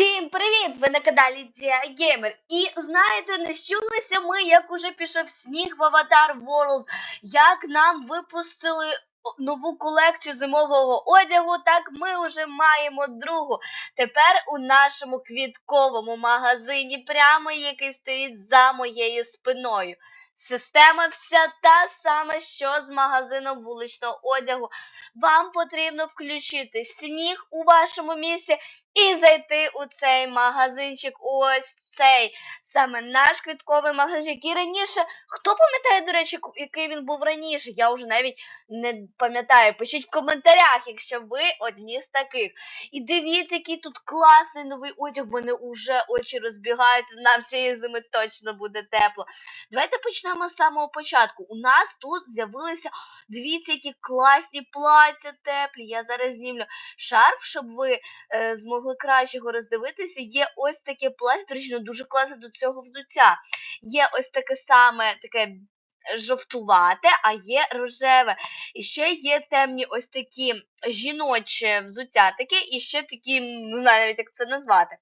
Всім привіт! Ви на каналі Діагеймер. І знаєте, не щулися ми, як уже пішов сніг в Avatar World, як нам випустили нову колекцію зимового одягу, так ми вже маємо другу. Тепер у нашому квітковому магазині, прямо який стоїть за моєю спиною. Система вся та сама, що з магазином вуличного одягу. Вам потрібно включити сніг у вашому місці і зайти у цей магазинчик. Ось цей саме наш квітковий магазинчик. І раніше, хто пам'ятає, до речі, який він був раніше? Я вже навіть не пам'ятаю. Пишіть в коментарях, якщо ви одні з таких. І дивіться, який тут класний новий одяг. В мене вже очі розбігаються. Нам цієї зими точно буде тепло. Давайте почнемо з самого початку. У нас тут з'явилися, дивіться, які класні плаття теплі. Я зараз знімлю шарф, щоб ви е, змогли краще його роздивитися. Є ось таке до речі, дуже класно до цього взуття. Є ось таке саме таке жовтувате, а є рожеве. І ще є темні ось такі жіноче взуття, таке, і ще такі, не знаю навіть як це назвати.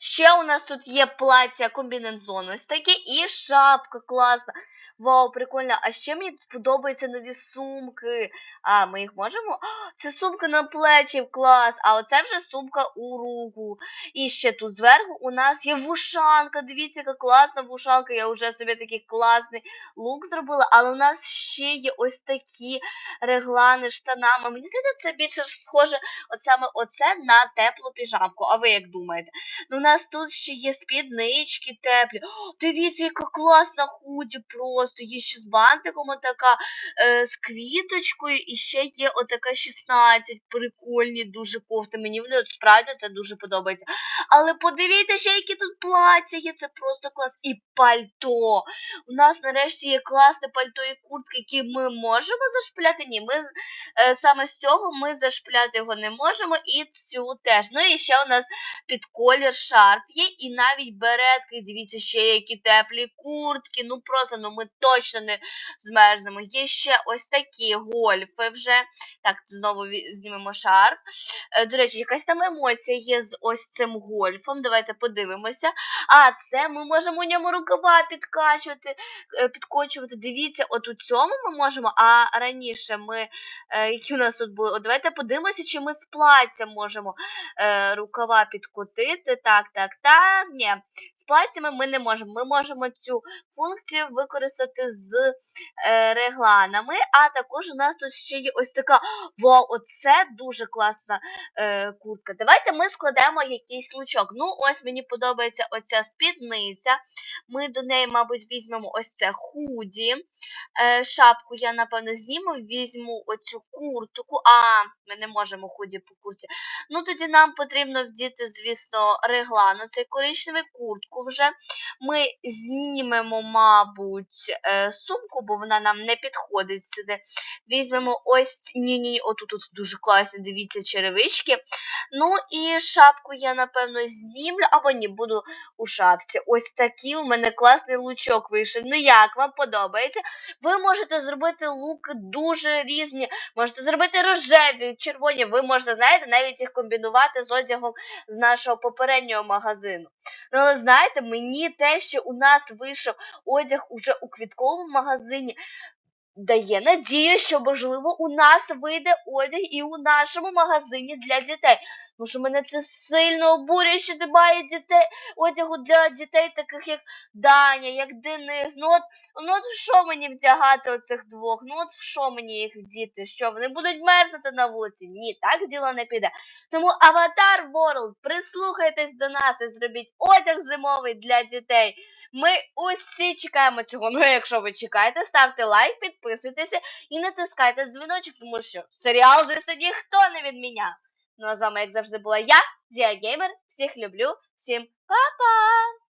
Ще у нас тут є плаття комбінезон ось таке і шапка класна. Вау, прикольно. А ще мені подобаються нові сумки. А, ми їх можемо? Це сумка на плечі, клас. А оце вже сумка у руку. І ще тут зверху у нас є вушанка. Дивіться, яка класна вушанка. Я вже собі такий класний лук зробила. Але у нас ще є ось такі реглани штанами. Мені здається, це більше схоже от саме оце на теплу піжамку. А ви як думаєте? Ну, у нас тут ще є спіднички теплі. О, дивіться, яка класна худі просто. Є ще з бантиком така е, з квіточкою, і ще є отака 16 прикольні дуже кофти. Мені вони от справді це дуже подобається. Але подивіться, ще які тут плаття є, це просто клас. І пальто. У нас нарешті є класне пальто і куртка, які ми можемо зашпиляти. Ні, ми е, саме з цього ми зашпиляти його не можемо, і цю теж. Ну і ще у нас під колір шарф є, і навіть беретки. Дивіться, ще які теплі куртки. Ну просто ну ми точно не змерзнемо. Є ще ось такі гольфи вже. Так, знову знімемо шарф. Е, До речі, якась там емоція є з ось цим гольфом. Давайте подивимося. А, це ми можемо у ньому рукава підкачувати, е, підкочувати. Дивіться, от у цьому ми можемо, а раніше ми, е, які у нас тут були, от давайте подивимося, чи ми з плаття можемо рукава підкотити. Так, так, так. Ні, з платтями ми не можемо. Ми можемо цю функцію використати з е, регланами. А також у нас тут ще є ось така. Вау, оце дуже класна е, куртка. Давайте ми складемо якийсь лучок. Ну, ось мені подобається оця спідниця. Ми до неї, мабуть, візьмемо ось це худі. Е, шапку я, напевно, зніму, візьму оцю куртку. А, ми не можемо худі по курці. Ну, тоді нам потрібно вдіти, звісно, реглану, цей коричневий куртку вже. Ми знімемо, мабуть, сумку, бо вона нам не підходить сюди. Візьмемо ось ні-ні, отут тут дуже класні, дивіться, черевички. Ну і шапку я, напевно, знімлю, або ні, буду у шапці. Ось такий у мене класний лучок вийшов. Ну як вам подобається? Ви можете зробити луки дуже різні. Можете зробити рожеві, червоні. Ви можете, знаєте, навіть їх комбінувати з одягом з нашого попереднього магазину. Ну, але знаєте, мені те, що у нас вийшов одяг уже у квітковому магазині, дає надію, що можливо у нас вийде одяг і у нашому магазині для дітей. Тому що мене це сильно обурює, що немає дітей одягу для дітей, таких як Даня, як Денис. Ну от, ну от в що мені вдягати оцих двох? Ну от в що мені їх вдіти? Що вони будуть мерзнути на вулиці? Ні, так діло не піде. Тому Avatar World, прислухайтесь до нас і зробіть одяг зимовий для дітей. Ми усі чекаємо цього. Ну, якщо ви чекаєте, ставте лайк, підписуйтеся і натискайте дзвіночок, тому що серіал, звісно, ніхто не відміняв. Ну а з вами, як завжди, була я, Діагеймер. Всіх люблю, всім па-па!